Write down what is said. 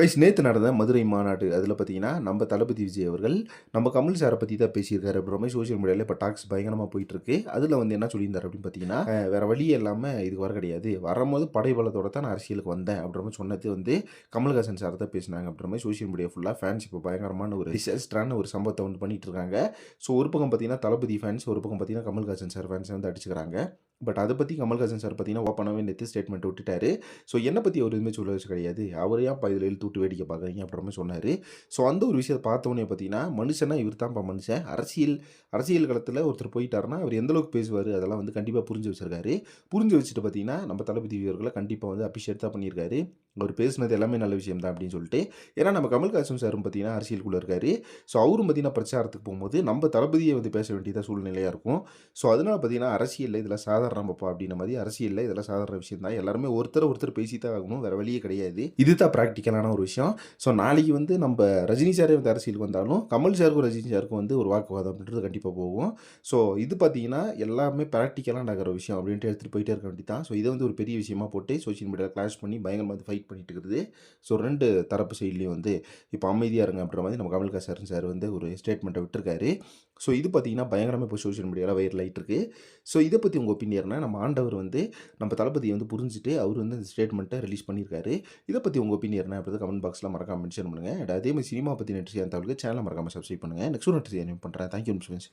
Guys நேற்று நடந்த மதுரை மாநாடு அதில் பார்த்தீங்கன்னா நம்ம தளபதி விஜய் அவர்கள் நம்ம கமல் சாரை பற்றி தான் பேசியிருக்காரு அப்படின்ற மாதிரி சோஷியல் மீடியாவில் இப்போ டாக்ஸ் பயங்கரமாக போயிட்டுருக்கு. அதில் வந்து என்ன சொல்லியிருந்தார் அப்படின்னு பார்த்தீங்கன்னா வேறு வழியே இல்லாமல் இதுக்கு வர கிடையாது. வரும்போது படைபலத்தோட தான் நான் அரசியலுக்கு வந்தேன் அப்படின்ற மாதிரி சொன்னது வந்து கமல்ஹாசன் சார் தான் பேசினாங்க அப்படின்ற மாதிரி சோஷியல் மீடியா ஃபுல்லாக ஃபேன்ஸ் இப்போ பயங்கரமான ஒரு டிசாஸ்டரான ஒரு சம்பவத்தை வந்து பண்ணிட்டு இருக்காங்க ஸோ ஒரு பக்கம் பார்த்தீங்கன்னா தளபதி ஃபேன்ஸ் ஒரு பக்கம் பார்த்தீங்கன்னா கமல்ஹாசன் சார் ஃபேன்ஸ் வந்து அடிச்சுக்கிறாங்க. பட் அதை பற்றி கமல்ஹாசன் சார் பார்த்தீங்கன்னா ஓப்பனாகவே நேற்று ஸ்டேட்மெண்ட் விட்டுட்டாரு. ஸோ என்னை பற்றி அவர் எதுவுமே சொல்ல கிடையாது. அவர் ஏன் இதில் எழுத்து விட்டு வேடிக்கை பார்க்குறீங்க அப்புறமே சொன்னார். ஸோ அந்த ஒரு விஷயத்தை பார்த்தோன்னே பார்த்தீங்கன்னா மனுஷனா இவர் தான்ப்பா மனுஷன். அரசியல் அரசியல் களத்தில் ஒருத்தர் போயிட்டாருன்னா அவர் எந்தளவுக்கு பேசுவார் அதெல்லாம் வந்து கண்டிப்பாக புரிஞ்சு வச்சிருக்காரு. புரிஞ்சு வச்சுட்டு பார்த்தீங்கன்னா நம்ம தளபதி வீரர்களை கண்டிப்பாக வந்து அபிஷேக் தான் பண்ணியிருக்காரு. அவர் பேசுனது எல்லாமே நல்ல விஷயம் தான் அப்படின்னு சொல்லிட்டு ஏன்னா நம்ம கமல்ஹாசன் சாரும் பார்த்தீங்கன்னா அரசியலுக்குள்ளே இருக்காரு. ஸோ அவரும் பார்த்தீங்கன்னா பிரச்சாரத்துக்கு போகும்போது நம்ம தளபதியை வந்து பேச வேண்டியதாக சூழ்நிலையாக இருக்கும். ஸோ அதனால பார்த்தீங்கன்னா அரசியலில் இதில் சாதாரணப்பா அப்படின்ற மாதிரி அரசியலில் இதெல்லாம் சாதாரண விஷயம் தான். எல்லாருமே ஒருத்தர் ஒருத்தர் பேசி தான் ஆகணும். வேறு வழியே கிடையாது. இதுதான் ப்ராக்டிக்கலான ஒரு விஷயம். ஸோ நாளைக்கு வந்து நம்ம ரஜினி சாரே வந்து அரசியலுக்கு வந்தாலும் கமல் சாருக்கும் ரஜினி சாருக்கும் வந்து ஒரு வாக்குவாதம் அப்படின்றது கண்டிப்பாக போகும். ஸோ இது பார்த்தீங்கன்னா எல்லாமே ப்ராக்டிக்கலாக நடக்கிற விஷயம் அப்படின்ட்டு எடுத்துகிட்டு போயிட்டே இருக்க வேண்டியதான் ஸோ இதை வந்து ஒரு பெரிய விஷயமா போட்டு சோஷியல் மீடியாவில் கிளாஷ் பண்ணி பயங்கரமாக ஃபைட் பண்ணிட்டு இருக்குது ஸோ ரெண்டு தரப்பு சைட்லேயும் வந்து இப்போ அமைதியாக இருங்க அப்படின்ற மாதிரி நம்ம கமல்ஹாசன் சார் வந்து ஒரு ஸ்டேட்மெண்ட்டை விட்டுருக்காரு. ஸோ இது பார்த்தீங்கன்னா பயங்கரமாக இப்போ சோஷியல் மீடியாவில் வைரல் ஆகிட்டு இருக்கு ஸோ இதை பற்றி உங்கள் ஒப்பீனியர்னா நம்ம ஆண்டவர் வந்து நம்ம தளபதியை வந்து புரிஞ்சுட்டு அவர் வந்து அந்த ஸ்டேட்மெண்ட்டை ரிலீஸ் பண்ணியிருக்காரு இதை பற்றி உங்கள் ஒப்பீனியர்னா அப்படி கமெண்ட் பாக்ஸில் மறக்காம மென்ஷன் பண்ணுங்கள் அதே மாதிரி சினிமா பற்றி நெட்டு தகவலுக்கு சேனலை மறக்காம சப்ஸ்கிரைப் பண்ணுங்கள் நெக்ஸ்ட் நெட்டு பண்ணுறேன் தேங்க்யூ மிஸ்